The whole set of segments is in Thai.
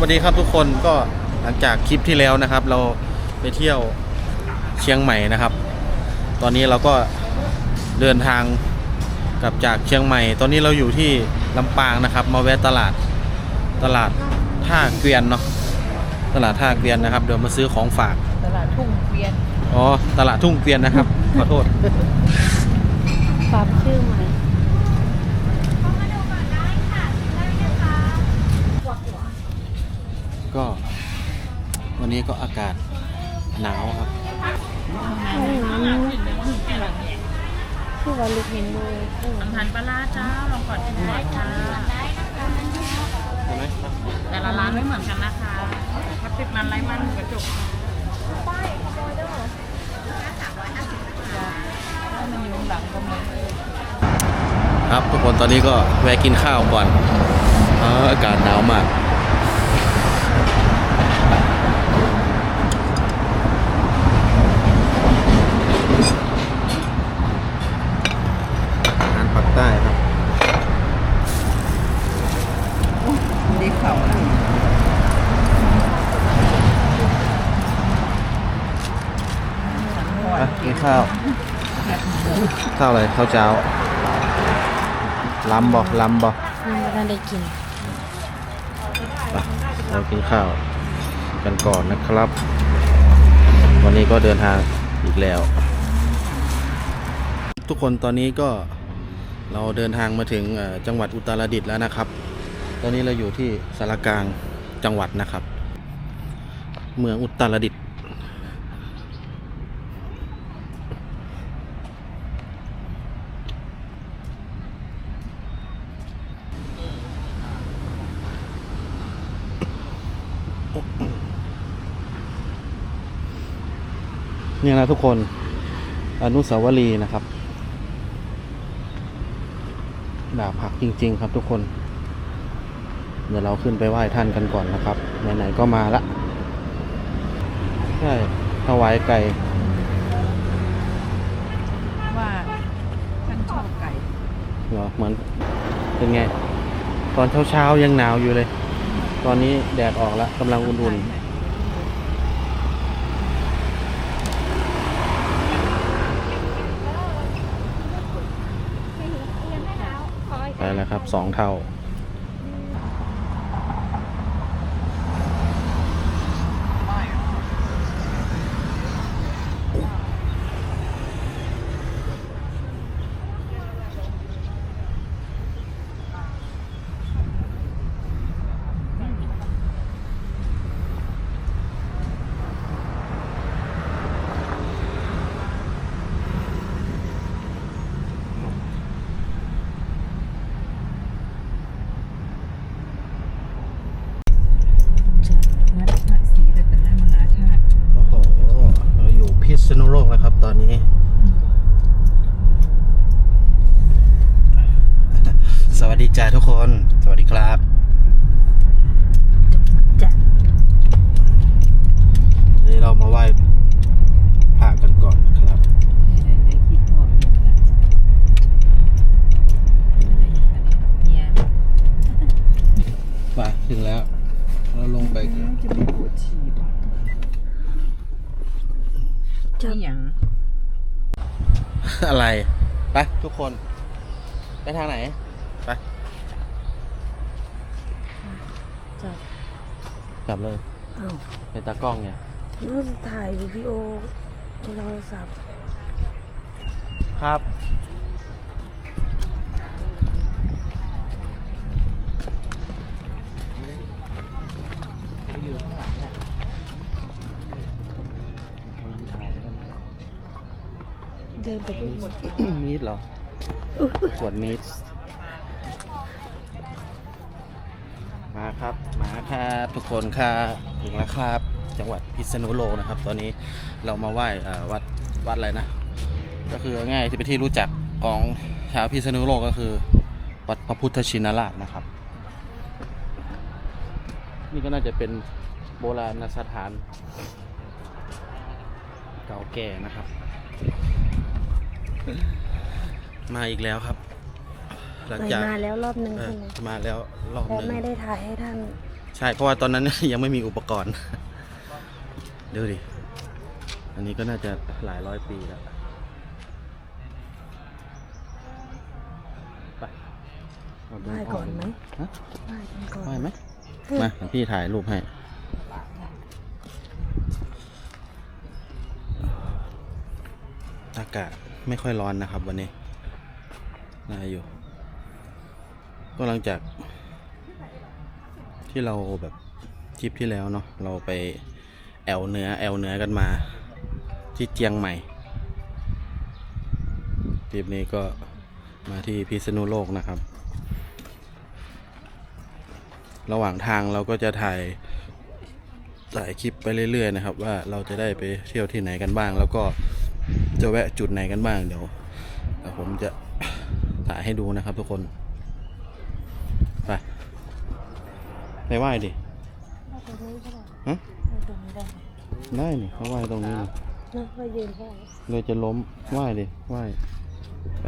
วัสดีครับทุกคนก็หลังจากคลิปที่แล้วนะครับ เราไปเที่ยวเชียงใหม่นะครับ ตอนนี้เราก็เดินทางกลับจากเชียงใหม่ ตอนนี้เราอยู่ที่ลำปางนะครับ มาแวะตลาดตลาดท่าเกวียนเนาะตลาดท่าเกวียนนะครับเดี๋ยวมาซื้อของฝาก ตลาดทุ่งเกวียนอ๋อตลาดทุ่งเกวียนนะครับขอโทษ ปรับชื่อใหม่ ก็ วันนี้ก็อากาศหนาวครับห้องน้ำที่ว่าลูกเห็นเลยเอออาหารปลาร้าเจ้าลองก่อนชิมได้ค่ะใช่ไหมแต่ละร้านไม่เหมือนกันนะคะถ้าติดมันไร้มันกระจกถ้ามันอยู่หลังก็มีครับทุกคนตอนนี้ก็แวะกินข้าวก่อนอ๋ออากาศหนาวมาก อาหารปักใต้ครับ ดีเขา อะกินข้าว ข้าวอะไรข้าวเจ้าล้ำบ่ล้ำบ่ยังไม่ทันได้กินไปเรากินข้าวกันก่อนนะครับ วันนี้ก็เดินทางอีกแล้ว ทุกคนตอนนี้ก็เราเดินทางมาถึงเอ่อจังหวัดอุตรดิตถ์แล้วนะครับ ตอนนี้เราอยู่ที่สารกลางจังหวัดนะครับ เมืองอุตรดิตถ์ เนี่ยนะทุกคน อนุสาวรีย์นะครับดาบหักจริง ๆ ครับทุกคน เดี๋ยวเราขึ้นไปไหว้ท่านกันก่อนนะครับ ไหนๆก็มาละใช่ถวายไก่ ว่าท่านชอบไก่เหรอเหมือนเป็นไง ตอนเช้าๆยังหนาวอยู่เลย ตอนนี้แดดออกแล้วกำลังอุ่นๆ ไปแล้วครับสองเท่า วัดพระศรีรัตนมหาธาตุ โอ้โห เราอยู่พิษณุโลกแล้วครับ ตอนนี้ สวัสดีจ้าทุกคน สวัสดีครับ จะ นี่เรามา ไหว้พระกันก่อนนะครับในในคิดพ่อเพียงนะเนี่ยไปถึงแล้ว เราลงไปกันจะไม่ปวดฉี่ป่ะจะนี่อย่างอะไร ไปทุกคน ไปทางไหน ไปจะกลับเลยเอ้าในตากล้องเนี่ย นู่นถ่ายวิดีโอโทรศัพท์ครับ เดินไปดูหมดมีดเหรอขวดมีดมาครับ มาครับ ทุกคนค่ะถึงแล้วครับ จังหวัดพิษณุโลกนะครับ ตอนนี้เรามาไหว้อ่าวัดวัดอะไรนะ ก็คือง่ายที่เป็นที่รู้จักของชาวพิษณุโลกก็คือ วัดพระพุทธชินราชนะครับ นี่ก็น่าจะเป็นโบราณสถานเก่าแก่นะครับ มาอีกแล้วครับ หลังเคยจากมาแล้วรอบหนึ่งเอใช่อไหมมาแล้วรอบแต่หนึ่งไม่ได้ถ่ายให้ท่านใใช่เพราะว่าตอนนั้นยังไม่มีอุปกรณ์ ดูดิ อันนี้ก็น่าจะหลายร้อยปีแล้ว ไปเอาเดิไหว้ก่อนไหม ฮะไหว้กันก่อน ไหวไหมมาเดี๋ยวพี่ถ่ายรูปให้ อากาศไม่ค่อยร้อนนะครับวันนี้ น่าอยู่ ก็หลังจาก ที่เราแบบคลิปที่แล้วเนาะเราไปแอวเหนือแอวเหนือกันมา ที่เจียงใหม่คลิปนี้ก็มาที่พิษณุโลกนะครับ ระหว่างทางเราก็จะถ่ายถ่ายคลิปไปเรื่อย ๆ นะครับ ว่าเราจะได้ไปเที่ยวที่ไหนกันบ้าง แล้วก็จะแวะจุดไหนกันบ้างเดี๋ยวผมจะถ่ายให้ดูนะครับทุกคนไปไปไหว้ดิฮะ ได้นี่เขาไหว้ตรงนี้นี่นะไหว้ยืนไหว้เลยจะล้มไหว้ดิไหว้ไป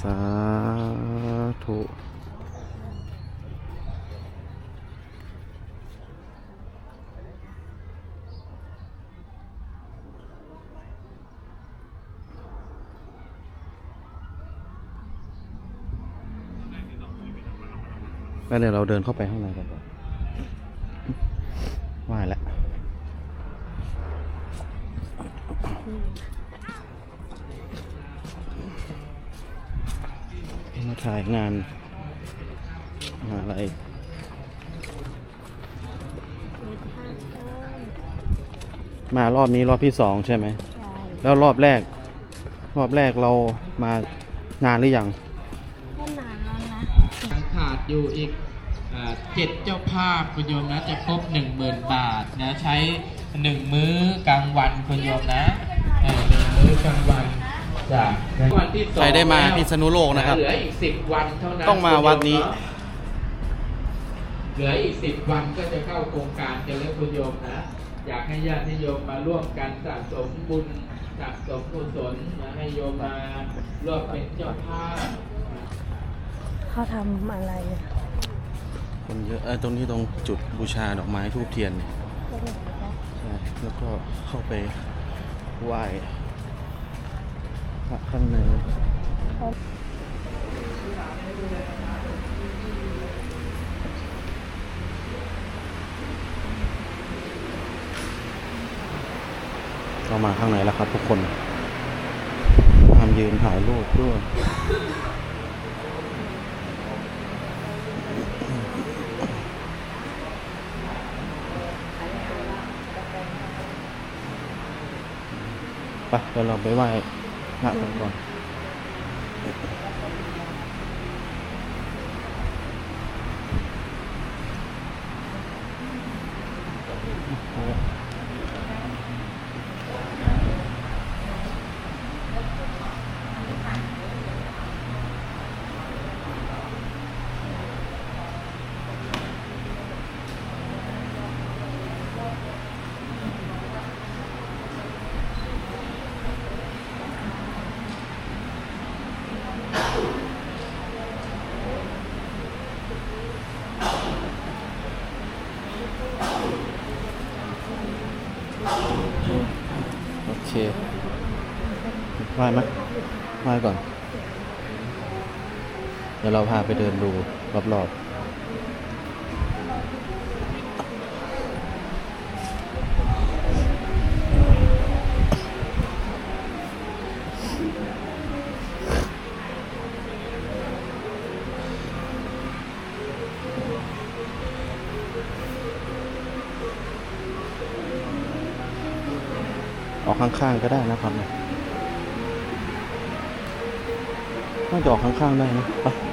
สาธุแล้วเดี๋ยวเราเดินเข้าไปข้างในกันก่อนไหว้แล้ว มา ถ่ายงานมหาอะไรมีท่าเชิญมารอบนี้รอบที่สองใช่ไหมใช่แล้วรอบแรก รอบแรกเรามานานหรือยังก็นานแล้วนะยังขาดอยู่อีกเอ่อเจ็ดเจ้าภาพคุณโยมนะ จะครบหนึ่งหมื่นบาทนะ ใช้หนึ่งมื้อกลางวันคุณโยมนะเออหนึ่งมื้อกลางวันจาก วันที่สองใครได้มาแล้วพิษณุโลกนะครับ เหลืออีกสิบวันเท่านั้นต้องมาวัดนี้ เหลืออีกสิบวันก็จะเข้าโครงการกันแล้วคุณโยมนะ อยากให้ญาติโยมมาร่วมกันสะสมบุญสะสมกุศลนะให้โยมมาร่วมเป็นเจ้าภาพเขาทำอะไรอะคนเยอะเออตรงนี้ตรงจุดบูชาดอกไม้ทูบเทียนเนี่ยก็เลยบอกว่าใช่แล้วก็เข้าไปไหว้พ ระข้างในเรามาข้างในแล้วครับทุกคนห้ามยืนถ่ายรูปด้วยไปเดี๋ยวเราไปไหว้ พระกันก่อน โอเคไหว้ไหม ไหว้ก่อน เดี๋ยวเราพาไปเดินดูรอบๆออกข้างๆก็ได้นะครับ น่าจะออกข้างๆได้นะไปไป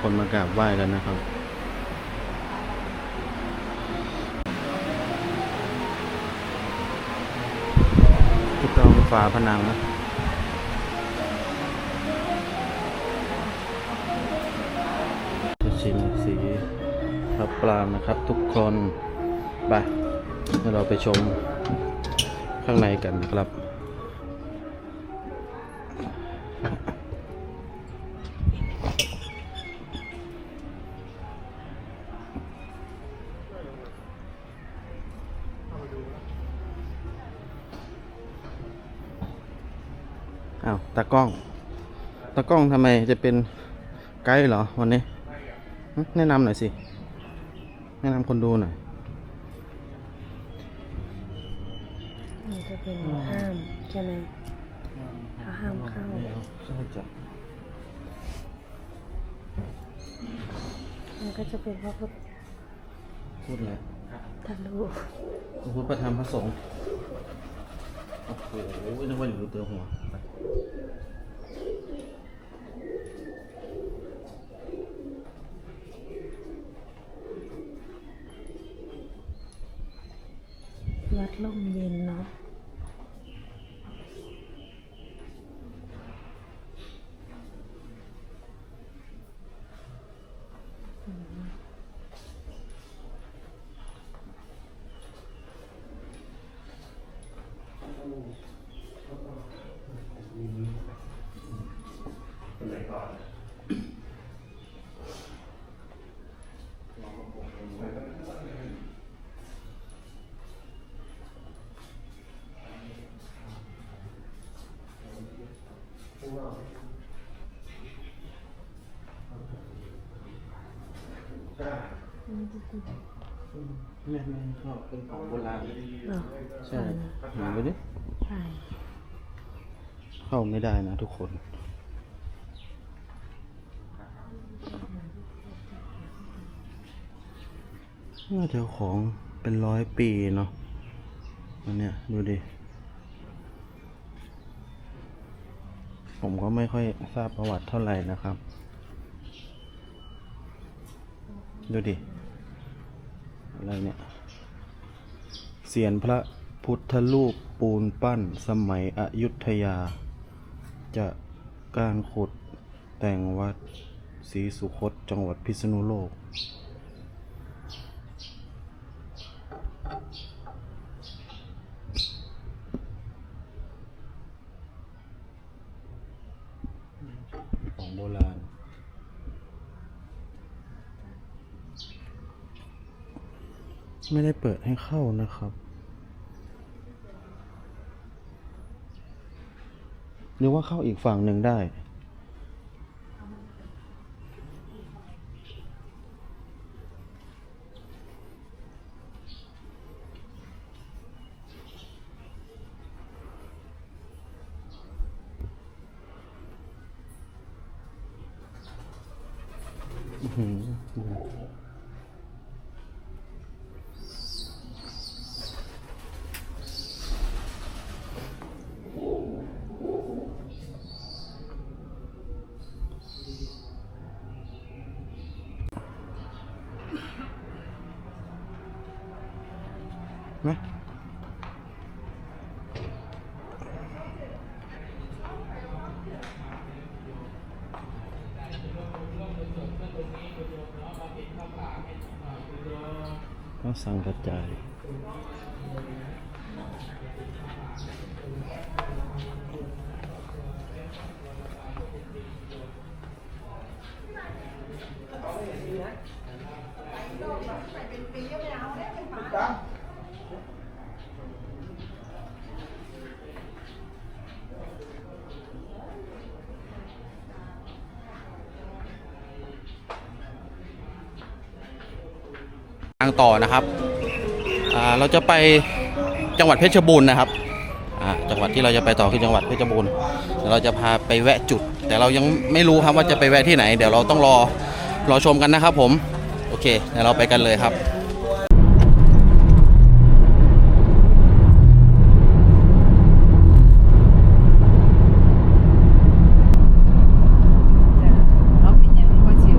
คนมากราบไหว้กันนะครับ ที่ต้องฝาผนังนะจะชิมสีพระปรางนะครับ ทุกคนไปเดี๋ยวเราไปชมข้างในกันนะครับ อ้าวตากล้อง ตากล้องทำไมจะเป็นไกด์เหรอวันนี้หึแนะนำหน่อยสิ แนะนำคนดูหน่อยมันจะเป็นห้ามใช่ไหมเขาห้ามเข้าใช่จ้ะมันก็จะเป็นพระพุทธพูดเลยรูปพระพุทธประธรรมพระสงฆ์โอ้โหนึกว่าอยู่เตือหัวไปวัด ล่มเย็นเนาะอืม แม่แม่ชอบเป็นของโบราณเหรอใช่เห็นไปดิใช่เข้าไม่ได้นะทุกคนน่าจะของเป็นร้อยปีเนาะอันเนี้ยดูดิ ผมก็ไม่ค่อยทราบประวัติเท่าไหร่นะครับ ดูดิ อะไรเนี่ยเสียนพระพุทธรูปปูนปั้นสมัยอยุธยา จะการขุดแต่งวัดศรีสุคตจังหวัดพิษณุโลก ของโบราณ ไม่ได้เปิดให้เข้านะครับ หรือว่าเข้าอีกฝั่งหนึ่งได้ อื้อหือไหมก็ สั่งกระจาย ต่อนะครับเราจะไปจังหวัดเพชรบูรณ์นะครับจังหวัดที่เราจะไปต่อคือจังหวัดเพชรบูรณ์เราจะพาไปแวะจุด แต่เรายังไม่รู้ครับว่าจะไปแวะที่ไหน เดี๋ยวเราต้องรอรอชมกันนะครับผม โอเคเดี๋ยวเราไปกันเลยครับ เราเป็นอย่างก็ชิว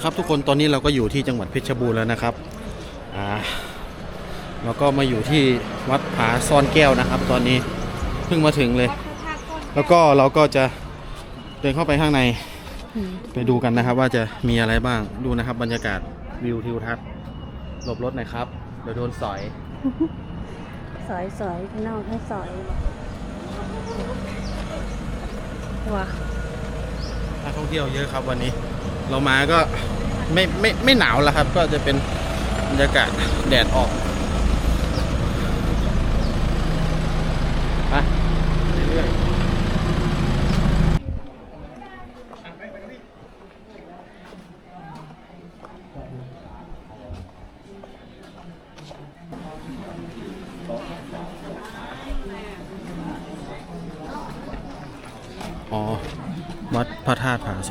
มาครับทุกคนตอนนี้เราก็อยู่ที่จังหวัดเพชรบูรณ์แล้วนะครับอ่าเราก็มาอยู่ที่วัดผาซ่อนแก้วนะครับ ตอนนี้เพิ่งมาถึงเลย แล้วก็เราก็จะเดินเข้าไปข้างในอืมไปดูกันนะครับ ว่าจะมีอะไรบ้างดูนะครับ บรรยากาศวิวทิวทัศน์หลบรถหน่อยครับเดี๋ยวโดนสอย สอยสอยพี่น้องให้สอยว้านักท่องเที่ยวเยอะครับวันนี้ เรามาก็ไม่ไม่ไม่หนาวแล้วครับ ก็จะเป็นบรรยากาศแดดออก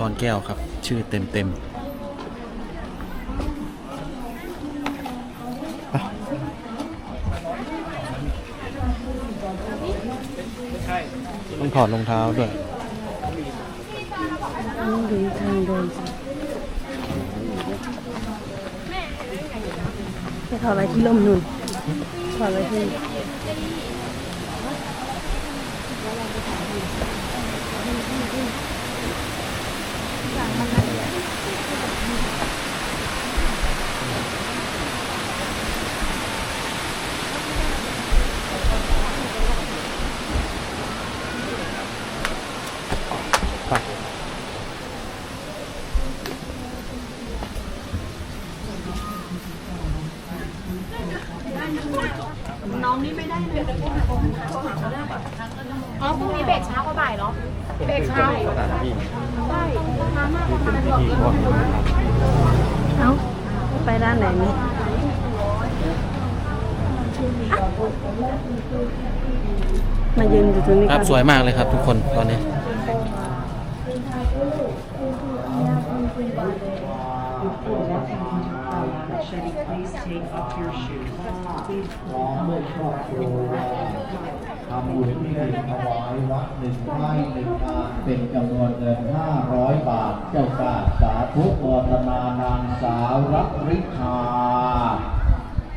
ซ่อนแก้วครับ ชื่อเต็มเต็มต้องถอดรองเท้าด้วยนี่ดูทางเดินสิไปถอดอะไรที่ลมนุ่นถอดอะไรที่ อ๋อพรุ่งนี้เบรกเช้ากว่าบ่ายเหรอ เบรกเช้า สถานที่ ใช่ช้ามากประมาณ ที่ที่ก่อน เอ้าไปด้านไหนนี่มายืนอยู่ตรงนี้ ครับสวยมากเลยครับ ทุกคนตอนนี้ ทำบุญที่ถวายวัดหนึ่งไร่หนึ่งงานเป็นจำนวนเงิน500 บาท เจ้าค่ะสาธุโมทนานางสาวรักริชา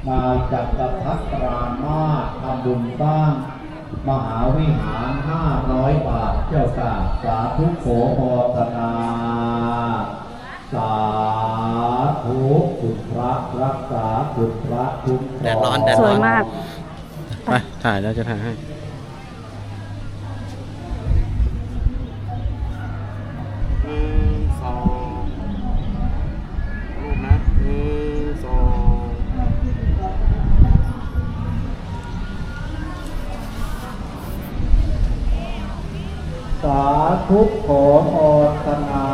นายจักรพัฒรามาทำบุญสร้าง มหาวิหาร500บาท เจ้าค่ะสาธุโขโมทนา สาธุคุณพระรักษาคุณพระคุ้มครองแดดร้อนแดดสร้วอยนมาก ไปถ่ายแล้วจะถ่ายให้ห สาธุขอโมทนา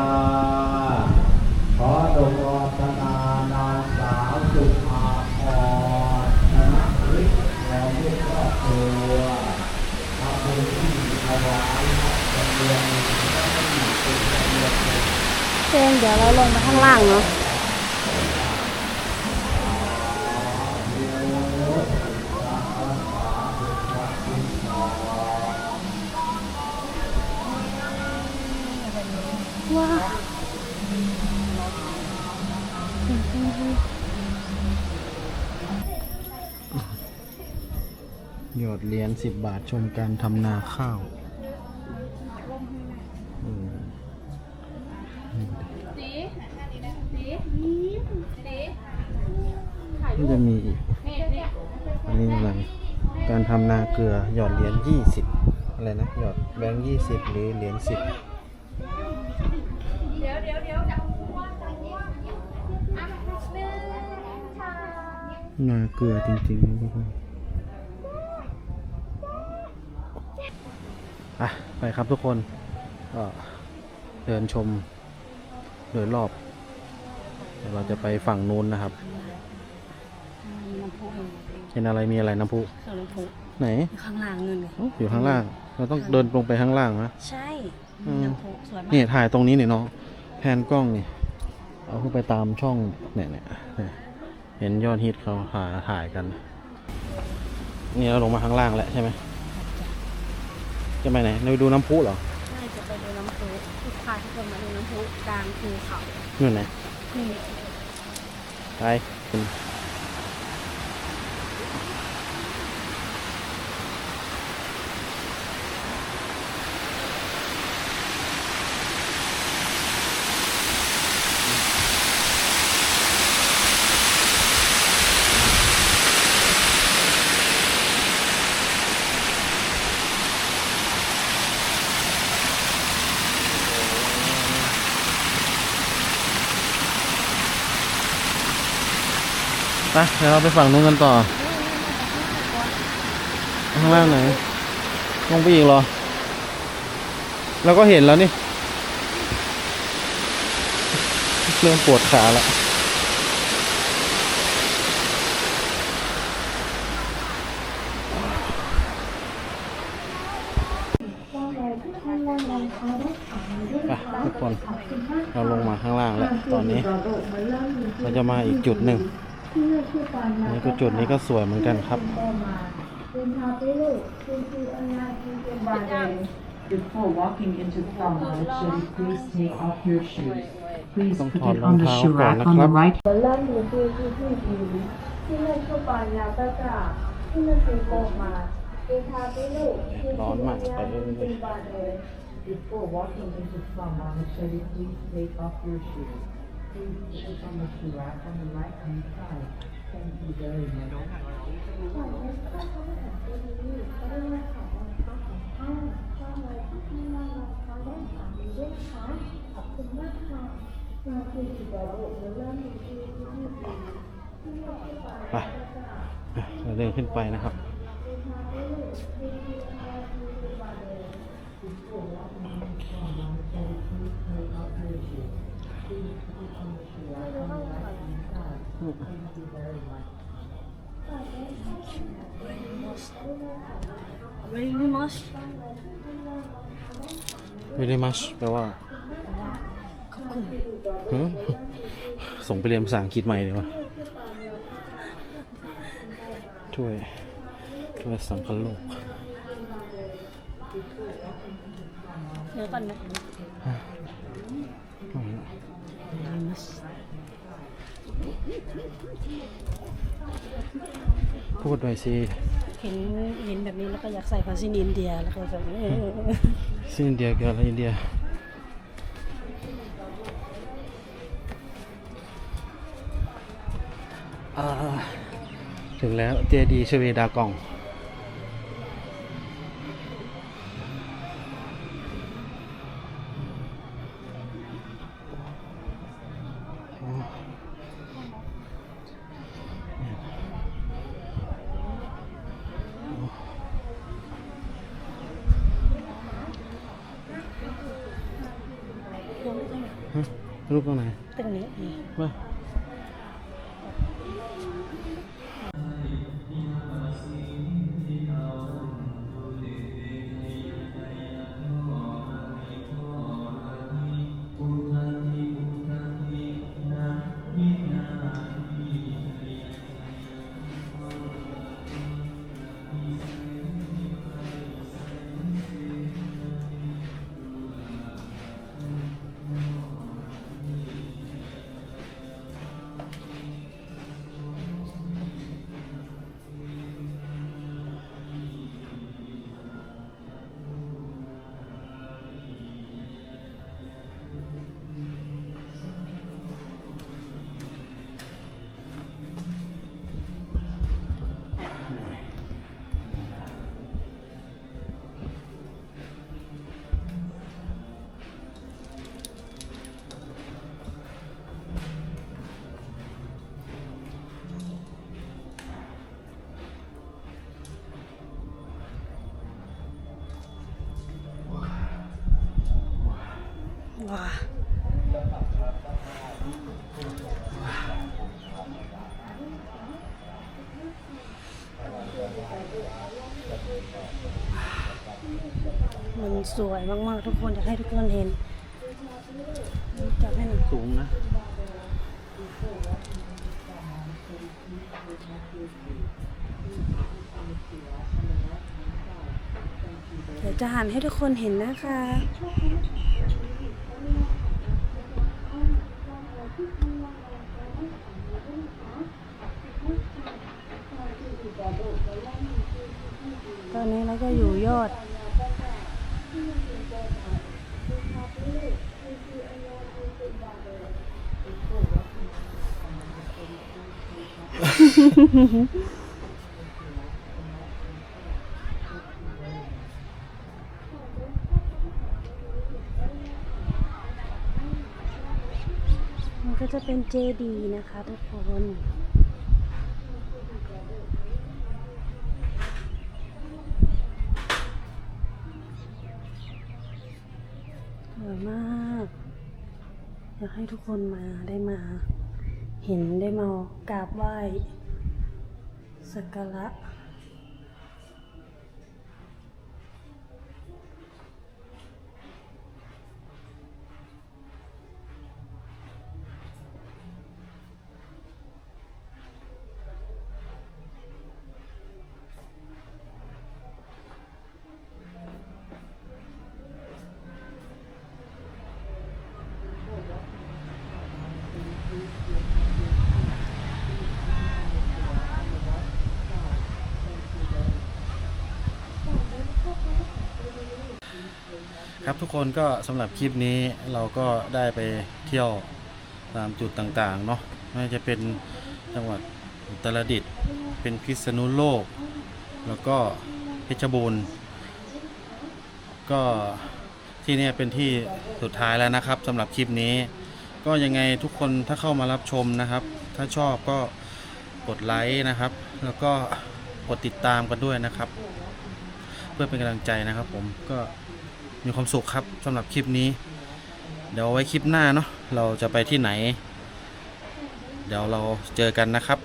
ขอดงโมทนานางสาวสุภาพรธนฤทธิ์และลูกครอบครัวทำบุญที่ถวายจำนวนเจนเดี๋ยวเราลงไปข้างล่างเนาะ เหรียญสิบบาทชมการทำนาข้าวอืมนี่จะมีอีก อันนี้อะไร การทำนาเกลือหยอดเหรียญยี่สิบอะไรนะ หยอดแบงค์ยี่สิบหรือเหรียญสิบนาเกลือจริงๆนะทุกคน อะไปครับทุกคนก็เดินชมโดยรอบเดี๋ยวเราจะไปฝั่งนู้นนะครับ น้ำพุเองเห็นอะไรมีอะไรน้ำพุส่วนน้ำพุไหนอยู่ข้างล่างเงินเลยอ๋ออยู่ข้างล่าง เราต้องเดินลงไปข้างล่างนะ ใช่อืม น้ำพุสวยมากนี่ถ่ายตรงนี้เนี่ยเนาะแพนกล้องนี่เอาขึ้นไปตามช่องเนี่ยเนี่ยเนี่ยเห็นยอดฮิตเขาหาถ่ายกัน นี่เราลงมาข้างล่างแล้วใช่ไหม จะไปไหนเราไปดูน้ำพุเหรอใช่จะไปดูน้ำพุทุกพาทุกคนมาดูน้ำพุกลางภูเขานู่นไหนนนี่ ไป ไปเดี๋ยวเราไปฝั่งนู้นกันต่อ ข้างล่างไหนลงไปอีกเหรอเราก็เห็นแล้วนี่ เริ่มปวดขาแล้วทุกคนเราลงมาข้างล่างแล้ว ตอนนี้ เราจะมาอีกจุดหนึ่ง ที่เลือกชื่อตอนมานี่ก็จุดนี้ก็สวยเหมือนกันครับ เป็นทาเปโลเป็นคืออันนาคือเป็นบาเดน Before walking into the town, please take off your shoes. Please put it on the shoe rack on the right. ล่างอยู่ที่ที่ที่ดีที่นั่นคือปานยาตะกะที่นั่นคือโกมาเป็นทาเปโลเป็นคืออันนาคือเป็นบาเดน Before walking into the town, please take off your shoes. ไปเราเดินขึ้นไปนะครับ very much แปลว่าหือส่งไปเรียนภาษาอังกฤษใหม่ดีกว่าถ้วยถ้วยสังคโลกเดี๋ยวก่อนนะพูดหน่อยสิ เห็นเห็นแบบนี้แล้วก็อยากใส่ผ้าสิ้นอินเดียแล้วก็แบบ เออสิ้นเดียเกี่ยวอะไรอินเดียอ่าถึงแล้วเจดีย์ชเวดากอง รู ว้ามันสวยมากๆ ทุกคนอยากให้ทุกคนเห็นจับให้หน่อยสูงนะเดี๋ยวจะหันให้ทุกคนเห็นนะคะ มันก็จะเป็นเจดีนะคะทุกคนสวยมาก อยากให้ทุกคนมาได้มา เห็นได้มากราบไหว้ สัก ครับทุกคนก็สำหรับคลิปนี้เราก็ได้ไปเที่ยวตามจุดต่างๆเนาะไม่ว่าจะเป็นจังหวัดอุตรดิตถ์เป็นพิษณุโลก แล้วก็เพชรบูรณ์ก็ที่เนี่ยเป็นที่สุดท้ายแล้วนะครับสำหรับคลิปนี้ ก็ยังไงทุกคนถ้าเข้ามารับชมนะครับ ถ้าชอบก็กดไลค์นะครับ แล้วก็กดติดตามกันด้วยนะครับ เพื่อเป็นกำลังใจนะครับผมก็ มีความสุขครับสำหรับคลิปนี้ เดี๋ยวไว้คลิปหน้าเนาะเราจะไปที่ไหน เดี๋ยวเราเจอกันนะครับ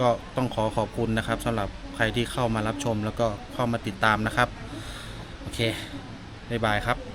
ก็ต้องขอขอบคุณนะครับสำหรับใครที่เข้ามารับชมแล้วก็เข้ามาติดตามนะครับ โอเคบ๊ายบายครับ